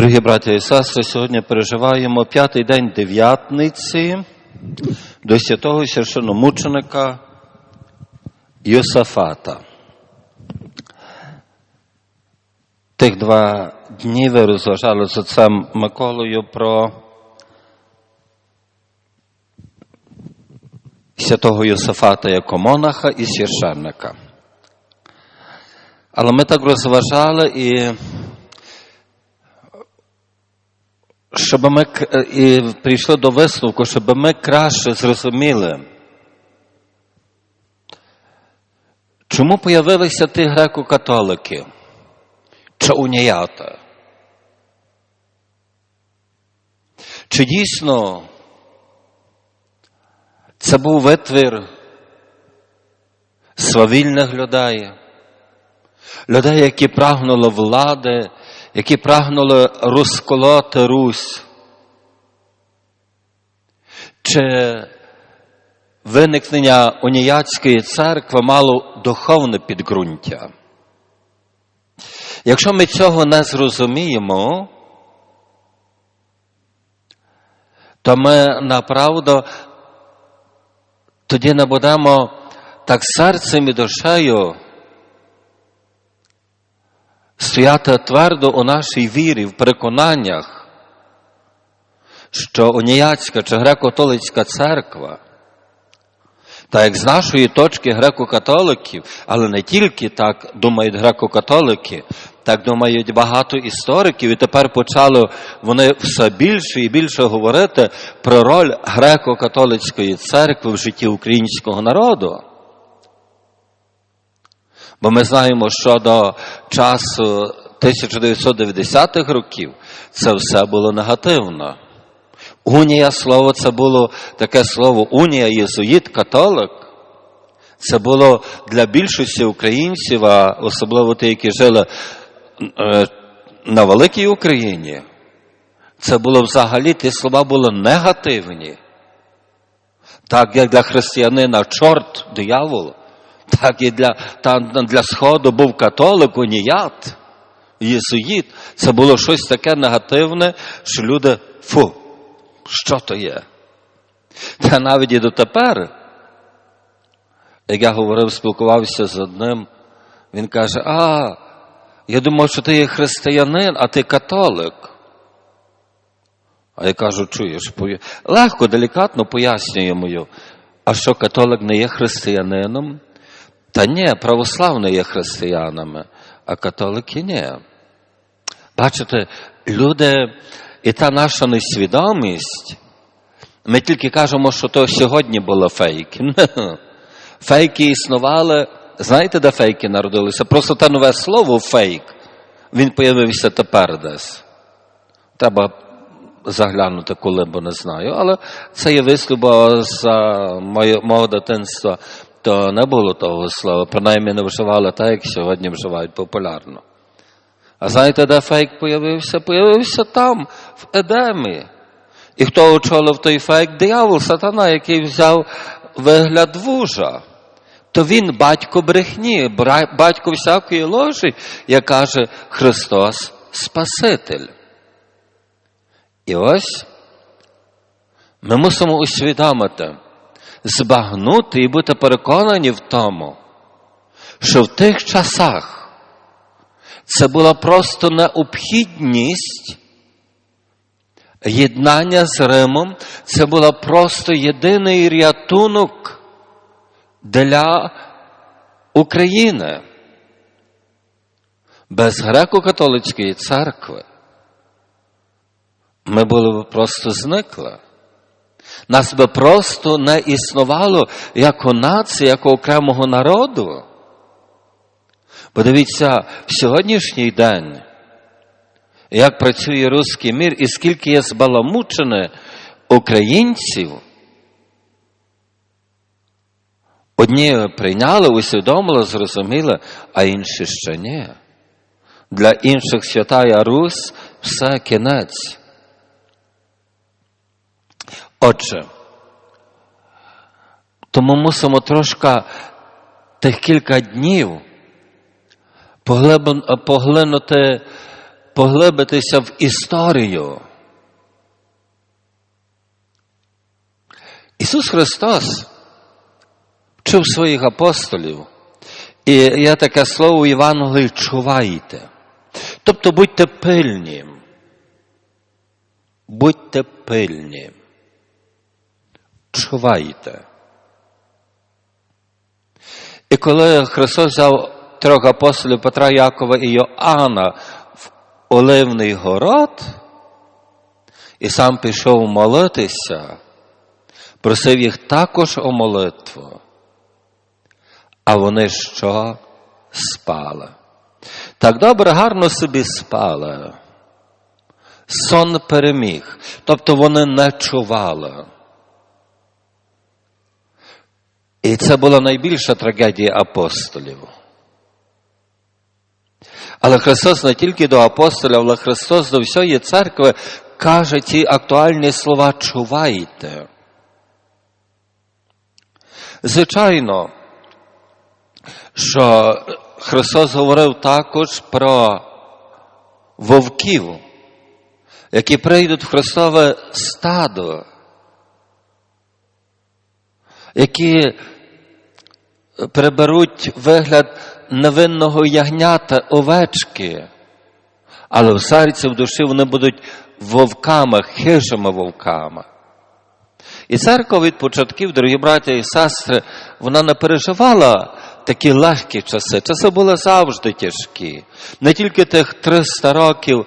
Дорогі браті і сестри, сьогодні переживаємо п'ятий день дев'ятниці до святого священомученика Йосафата. Тих два дні ви розважали з отцем Миколою про святого Йосафата як монаха і священника. Але ми так розважали і щоб ми і прийшли до висновку, щоб ми краще зрозуміли, чому появилися ті греко-католики чи уніята? Чи дійсно це був витвір свавільних людей, людей, які прагнули влади, які прагнули розколоти Русь. Чи виникнення уніятської церкви мало духовне підґрунтя? Якщо ми цього не зрозуміємо, то ми направду тоді не будемо так серцем і душею стояти твердо у нашій вірі, в переконаннях, що уніятська чи греко-католицька церква, та як з нашої точки греко-католиків, але не тільки так думають греко-католики, так думають багато істориків, і тепер почали вони все більше і більше говорити про роль греко-католицької церкви в житті українського народу. Бо ми знаємо, що до часу 1990-х років це все було негативно. Унія слово це було таке слово унія, єзуїт, католик. Це було для більшості українців, а особливо ті, які жили е, на великій Україні. Це було взагалі, ті слова були негативні. Так як для християнина чорт, диявол, так і для, та, для Сходу був католик, уніят, єзуїт. Це було щось таке негативне, що люди, фу, що то є? Та навіть і дотепер, як я говорив, спілкувався з одним, він каже, а, я думав, що ти є християнин, а ти католик. А я кажу, чуєш, легко, делікатно пояснюю йому, а що католик не є християнином? Та ні, православні є християнами, а католики ні. Бачите, люди, і та наша несвідомість, ми тільки кажемо, що то сьогодні було фейки. Фейки існували. Знаєте, де фейки народилися? Просто те нове слово фейк, він появився тепер десь. Треба заглянути, коли, бо не знаю. Але це є вислів, бо за мого дитинства то не було того слова. Принаймні не вживали так, як сьогодні вживають популярно. А знаєте, де фейк появився? Появився там, в Едемі. І хто очолив той фейк? Диявол, сатана, який взяв вигляд вужа. То він батько брехні, батько всякої ложі, як каже Христос Спаситель. І ось ми мусимо усвідомити, збагнути і бути переконані в тому, що в тих часах це була просто необхідність єднання з Римом, це була просто єдиний рятунок для України. Без греко-католицької церкви ми були б просто зникли. Нас би просто не існувало як нації, як окремого народу. Подивіться, в сьогоднішній день, як працює руський мір, і скільки є збаламучене українців, одні прийняли, усвідомили, зрозуміли, а інші ще ні. Для інших святая Русь все кінець. Отже, тому мусимо трошки тих кілька днів поглинути поглибитися в історію. Ісус Христос вчив своїх апостолів, і є таке слово в Євангелії чувайте. Тобто будьте пильні. Будьте пильні. Чувайте. І коли Христос взяв трьох апостолів Петра, Якова і Йоанна в Оливний город і сам пішов молитися, просив їх також о молитву. А вони що спали? Так добре, гарно собі спали. Сон переміг, тобто вони не чували. І це була найбільша трагедія апостолів. Але Христос не тільки до апостолів, але Христос до всієї церкви каже ці актуальні слова чувайте. Звичайно, що Христос говорив також про вовків, які прийдуть в Христове стадо, які приберуть вигляд невинного ягнята, овечки, але в серці, в душі вони будуть вовками, хижими вовками. І церква від початків, дорогі браті і сестри, вона не переживала такі легкі часи. Часи були завжди тяжкі. Не тільки тих 300 років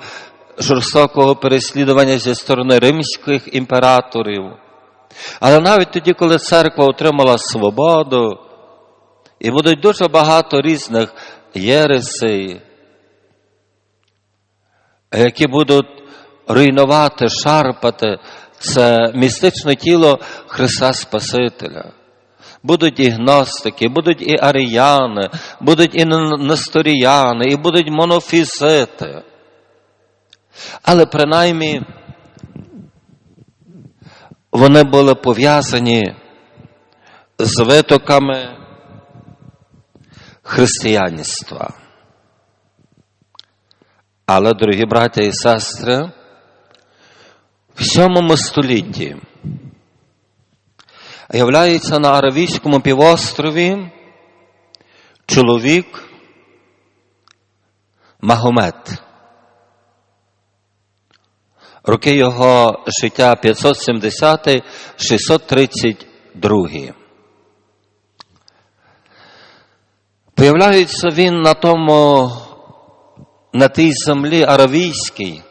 жорстокого переслідування зі сторони римських імператорів, але навіть тоді, коли церква отримала свободу, і будуть дуже багато різних єресей, які будуть руйнувати, шарпати це містичне тіло Христа Спасителя. Будуть і гностики, будуть і аріяни, будуть і несторіяни, і будуть монофізити. Але принаймні вони були пов'язані з витоками християнства. Але, дорогі браття і сестри, в сьомому столітті являється на Аравійському півострові чоловік Магомед. Роки його життя 570-632. Появляється він на тому, на тій землі аравійській,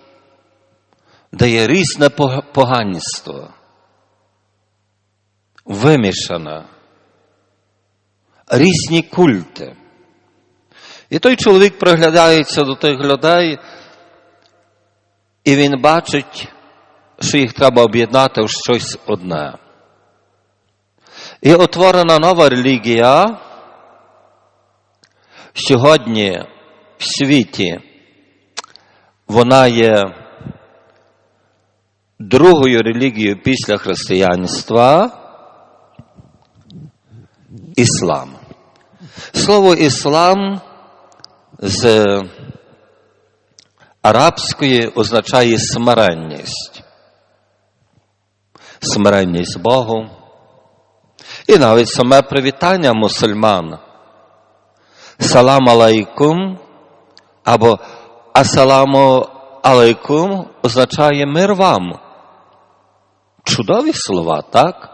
де є різне поганство, вимішане, різні культи. І той чоловік приглядається до тих людей, і він бачить, що їх треба об'єднати в щось одне. І утворена нова релігія сьогодні в світі вона є другою релігією після християнства іслам. Слово іслам з арабської означає смиренність. Смиренність Богу. І навіть саме привітання мусульман. Салам алейкум або Асаламу алейкум означає мир вам. Чудові слова, так?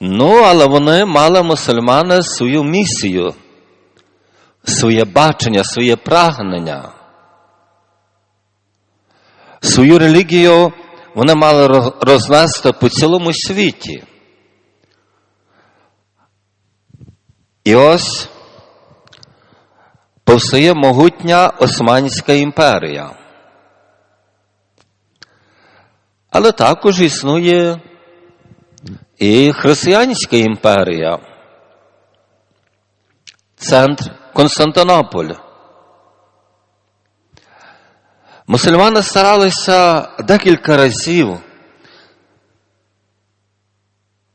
Ну, але вони мали мусульмани свою місію, своє бачення, своє прагнення. Свою релігію вони мали рознести по цілому світі. І ось повстає могутня Османська імперія. Але також існує і Християнська імперія, центр Константинополь. Мусульмани старалися декілька разів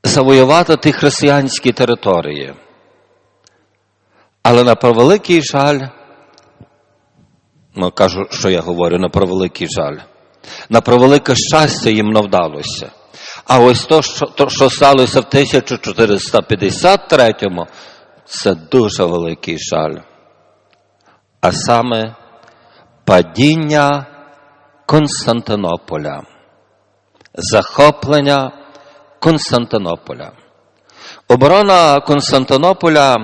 завоювати ті християнські території. Але на превеликий жаль Ну, кажу, що я говорю, на превеликий жаль. На превелике щастя їм не вдалося. А ось то, що, то, що сталося в 1453-му, це дуже великий жаль. А саме падіння Константинополя, захоплення Константинополя. Оборона Константинополя,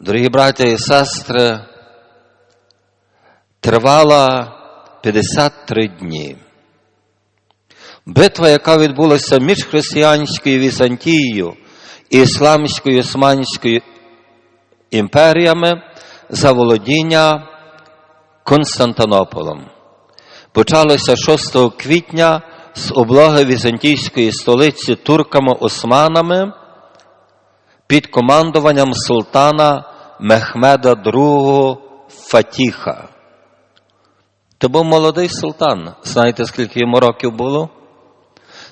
дорогі браття і сестри, тривала 53 дні. Битва, яка відбулася між християнською Візантією і Ісламською Османською імперіями за володіння Константинополем. Почалося 6 квітня з облоги візантійської столиці турками-османами під командуванням султана Мехмеда II Фатіха. То був молодий султан. Знаєте, скільки йому років було?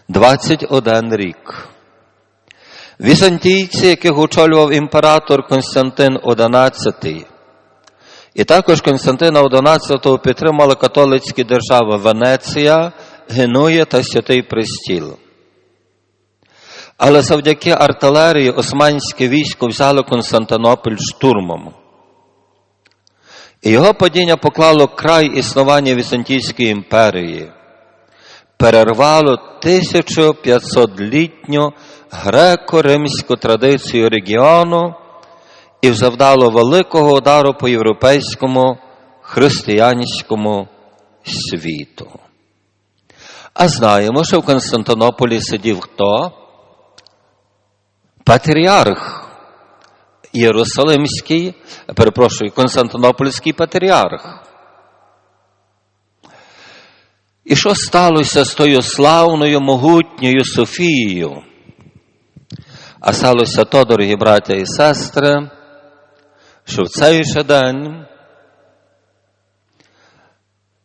21 рік. Візантійці, яких очолював імператор Константин XI, і також Константина XI підтримали католицькі держави Венеція, Генуя та Святий Престіл. Але завдяки артилерії османське військо взяло Константинополь штурмом. І його падіння поклало край існування Візантійської імперії, перервало 1500-літню греко-римську традицію регіону і завдало великого удару по європейському християнському світу. А знаємо, що в Константинополі сидів хто? Патріарх Єрусалимський, перепрошую, Константинопольський патріарх. І що сталося з тою славною могутньою Софією? А сталося то, дорогі браття і сестри, що в цей же день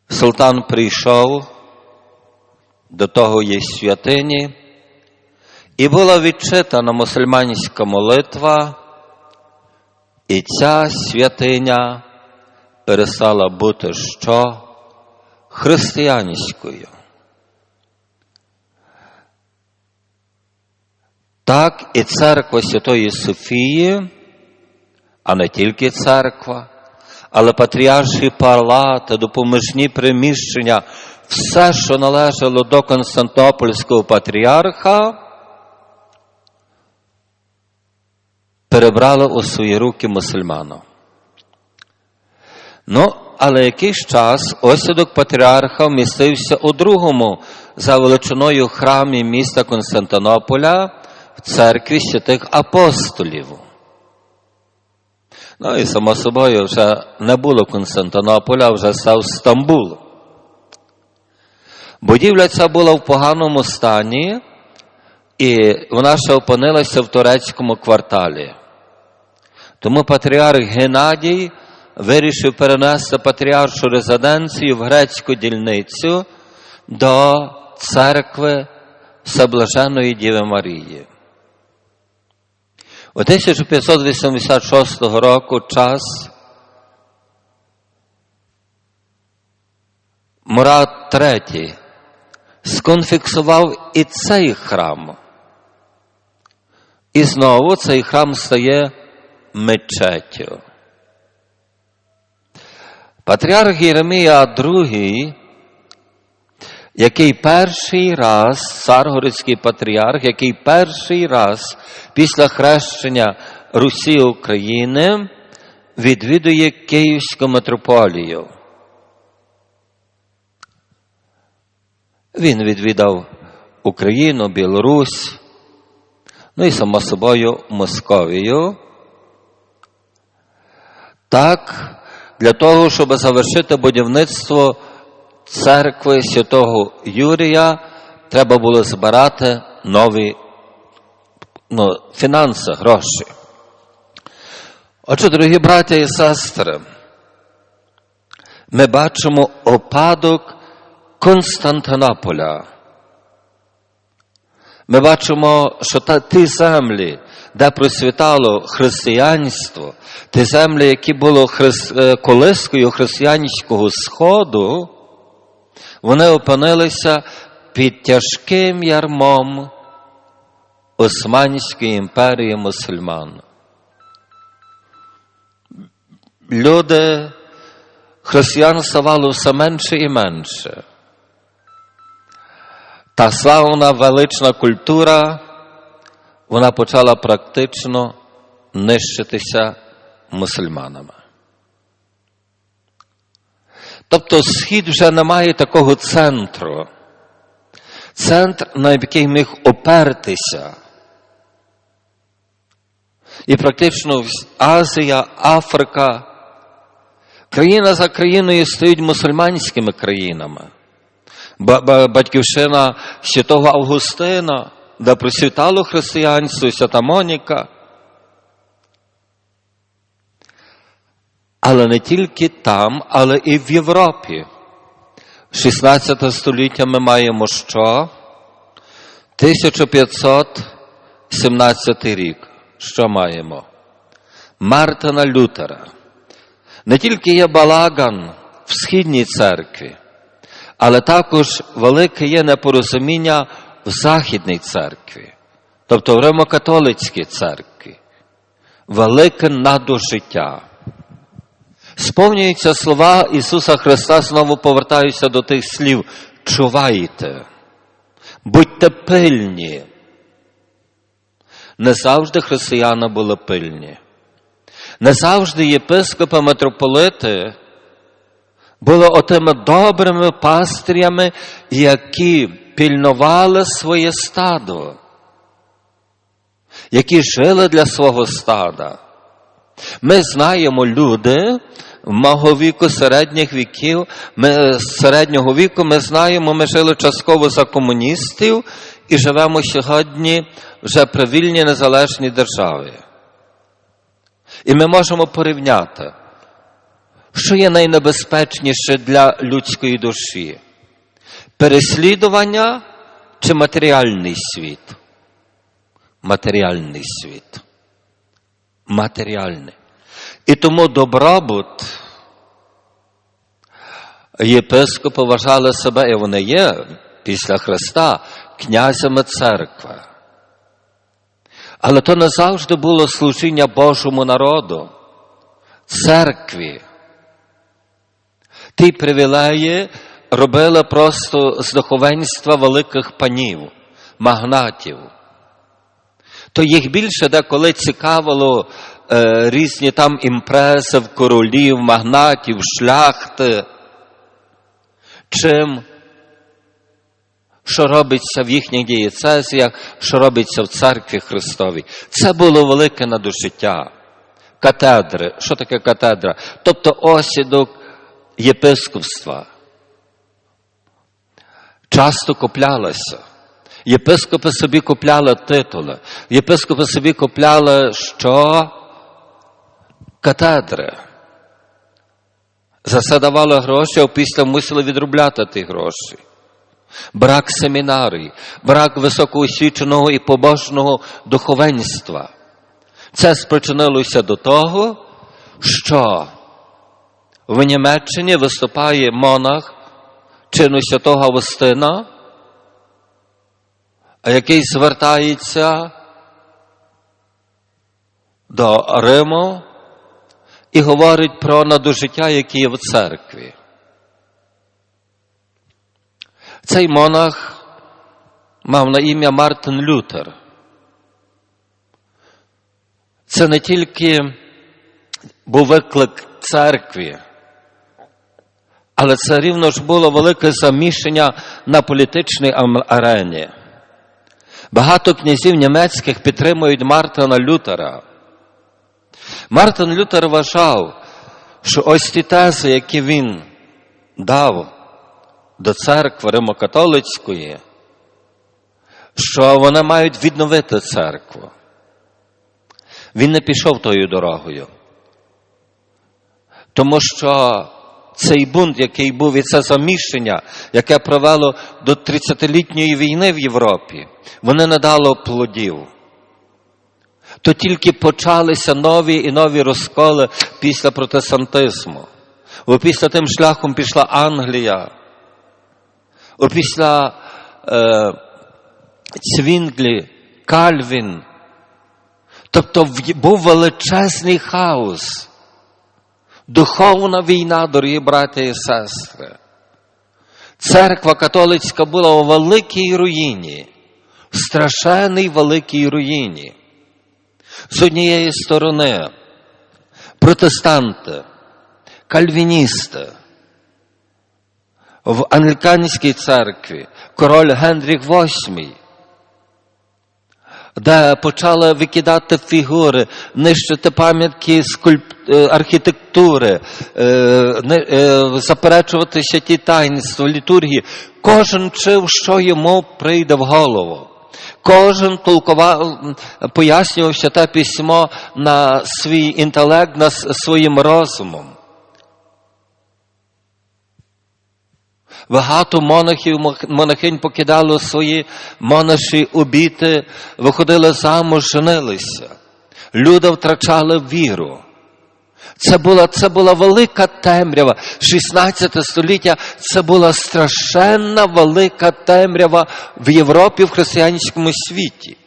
султан прийшов до того є святині, і була відчитана мусульманська молитва, і ця святиня перестала бути що? Християнською. Так і церква Святої Софії, а не тільки церква, але патріарші палати, допоміжні приміщення, все, що належало до Константинопольського патріарха, перебрало у свої руки мусульману. Ну, але якийсь час осідок патріарха вмістився у другому за величиною храмі міста Константинополя в церкві святих апостолів. Ну і само собою вже не було Константинополя, вже став Стамбул. Будівля ця була в поганому стані, і вона ще опинилася в турецькому кварталі. Тому патріарх Геннадій вирішив перенести патріаршу резиденцію в грецьку дільницю до церкви Всеблаженої Діви Марії. У 1586 року час Мурат III сконфіксував і цей храм. І знову цей храм стає мечеттю. Патріарх Єремія II, який перший раз, царгородський патріарх, який перший раз після хрещення Русі України відвідує Київську митрополію. Він відвідав Україну, Білорусь, ну і само собою Московію. Так, для того, щоб завершити будівництво церкви святого Юрія, треба було збирати нові ну, фінанси, гроші. Отже, дорогі браття і сестри, ми бачимо опадок Константинополя. Ми бачимо, що та, ті землі, де процвітало християнство, ті землі, які були хрис... е, колискою християнського сходу, вони опинилися під тяжким ярмом Османської імперії мусульман. Люди, християн ставало все менше і менше. Та славна велична культура, вона почала практично нищитися мусульманами. Тобто схід вже не має такого центру. Центр, на який міг опертися. І практично Азія, Африка, країна за країною стоїть мусульманськими країнами. Батьківщина святого Августина, де процвітало християнство, свята Моніка. Але не тільки там, але і в Європі. 16 століття ми маємо що? 1517 рік. Що маємо? Мартина Лютера. Не тільки є балаган в східній церкві, але також велике є непорозуміння в Західній церкві, тобто в Римокатолицькій церкві. Велике надожиття. Сповнюються слова Ісуса Христа, знову повертаюся до тих слів. Чувайте, будьте пильні. Не завжди християни були пильні. Не завжди єпископи митрополити були отими добрими пастирями, які пільнували своє стадо, які жили для свого стада. Ми знаємо люди мого віку, середніх віків, ми середнього віку ми знаємо, ми жили частково за комуністів і живемо сьогодні вже при вільній незалежній державі. І ми можемо порівняти, що є найнебезпечніше для людської душі: переслідування чи матеріальний світ? Матеріальний світ. Матеріальний. І тому добробут єпископи вважали себе, і вони є після Христа князями церкви. Але то не завжди було служіння Божому народу, церкві. Ті привілеї робили просто з духовенства великих панів, магнатів. То їх більше деколи цікавило е, різні там імпрези в королів, магнатів, шляхти. Чим що робиться в їхніх дієцезіях, що робиться в церкві Христовій. Це було велике надожиття. Катедри. Що таке катедра? Тобто осідок єпископства. Часто куплялася. Єпископи собі купляли титули. Єпископи собі купляли що? Катедри. За це давали гроші, а після мусили відробляти ті гроші брак семінарій, брак високоосвіченого і побожного духовенства. Це спричинилося до того, що в Німеччині виступає монах чину святого Августина, який звертається до Риму і говорить про надожиття, яке є в церкві. Цей монах мав на ім'я Мартин Лютер. Це не тільки був виклик церкві, але це рівно ж було велике заміщення на політичній арені. Багато князів німецьких підтримують Мартина Лютера. Мартин Лютер вважав, що ось ті тези, які він дав до церкви Римокатолицької, що вони мають відновити церкву. Він не пішов тою дорогою. Тому що цей бунт, який був, і це заміщення, яке провело до 30-літньої війни в Європі, воно не дало плодів. То тільки почалися нові і нові розколи після протестантизму. Після тим шляхом пішла Англія. Опісля е, Цвінглі, Кальвін. Тобто був величезний хаос. Духовна війна, дорогі браті і сестри. Церква католицька була у великій руїні, страшенній великій руїні. З однієї сторони протестанти, кальвіністи. В англіканській церкві король Генріх VIII, де почали викидати фігури, нищити пам'ятки е, архітектури, е, е, заперечувати святі таїнства, літургії. Кожен вчив, що йому прийде в голову. Кожен толкував, пояснював святе письмо на свій інтелект, на своїм розумом. Багато монахів, монахинь покидало свої монаші обіти, виходили замуж, женилися. Люди втрачали віру. Це була, це була велика темрява. 16 століття це була страшенна велика темрява в Європі, в християнському світі.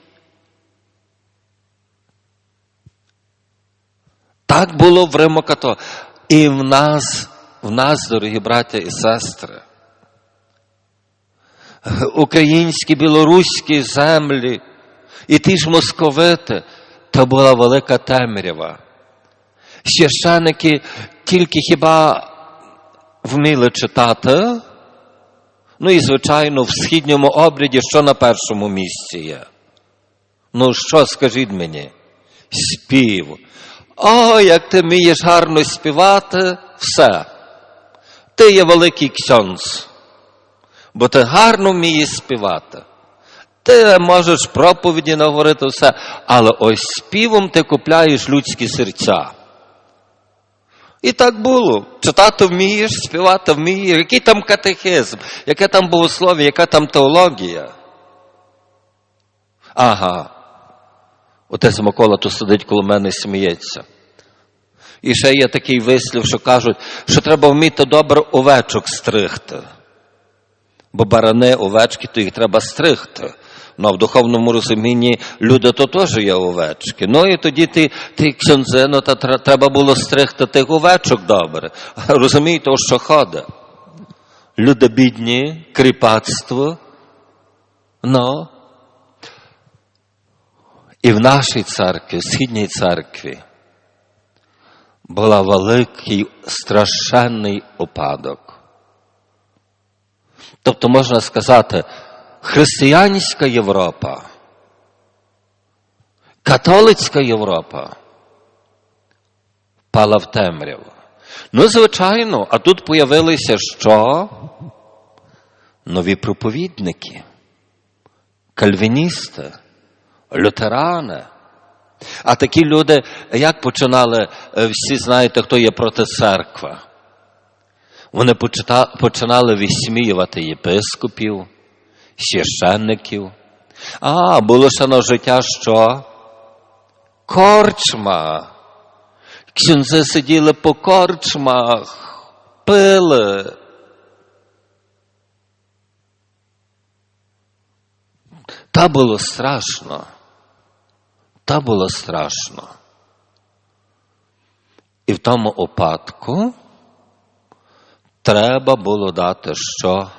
Так було в Римокато. І в нас, в нас, дорогі браття і сестри, українські, білоруські землі і ті ж московити, то була велика темрява. Священики тільки хіба вміли читати, ну і, звичайно, в східньому обряді, що на першому місці є. Ну, що скажіть мені? Спів. О, як ти вмієш гарно співати, все. Ти є великий ксьонц, бо ти гарно вмієш співати. Ти можеш проповіді наговорити все, але ось співом ти купляєш людські серця. І так було. Читати вмієш, співати вмієш. Який там катехизм, яке там богослов'я, яка там теологія? Ага. Отець Микола тут сидить коло мене і сміється. І ще є такий вислів, що кажуть, що треба вміти добре овечок стригти. Бо барани, овечки, то їх треба стригти. Ну, а в духовному розумінні люди то теж є овечки. Ну і тоді ти, ти ксьонзе, ну, та треба було стригти тих овечок добре. Розумієте, о що ходить? Люди бідні, кріпацтво. Ну. І в нашій церкві, в східній церкві, була великий страшенний упадок. Тобто можна сказати, християнська Європа, католицька Європа впала в темряву. Ну, звичайно, а тут появилися що? Нові проповідники, кальвіністи, лютерани. А такі люди, як починали, е, всі знаєте, хто є проти церкви. Вони починали висміювати єпископів, священників. А, було на життя що? Корчма. Ксюнзи сиділи по корчмах, пили. Та було страшно. Та було страшно. І в тому опадку треба було дати що?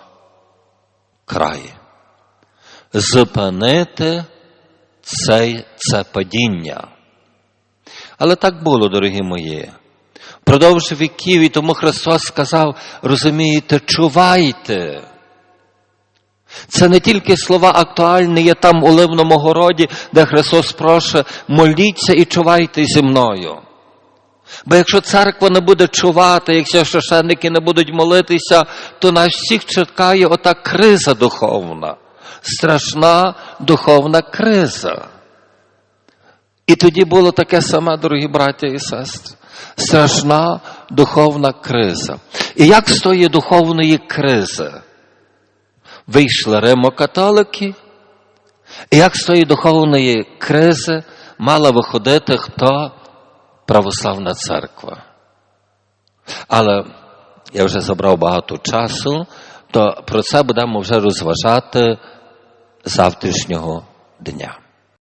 Край. Зупинити цей, це падіння. Але так було, дорогі мої. Продовж віків, і тому Христос сказав, розумієте, чувайте. Це не тільки слова актуальні є там у Ливному городі, де Христос проше, моліться і чувайте зі мною. Бо якщо церква не буде чувати, якщо священники не будуть молитися, то нас всіх чекає ота криза духовна, страшна духовна криза. І тоді було таке саме, дорогі браття і сестри, страшна духовна криза. І як з тої духовної кризи вийшли римокатолики, і як з тої духовної кризи мала виходити хто православна церква. Але я вже забрав багато часу, то про це будемо вже розважати завтрашнього дня.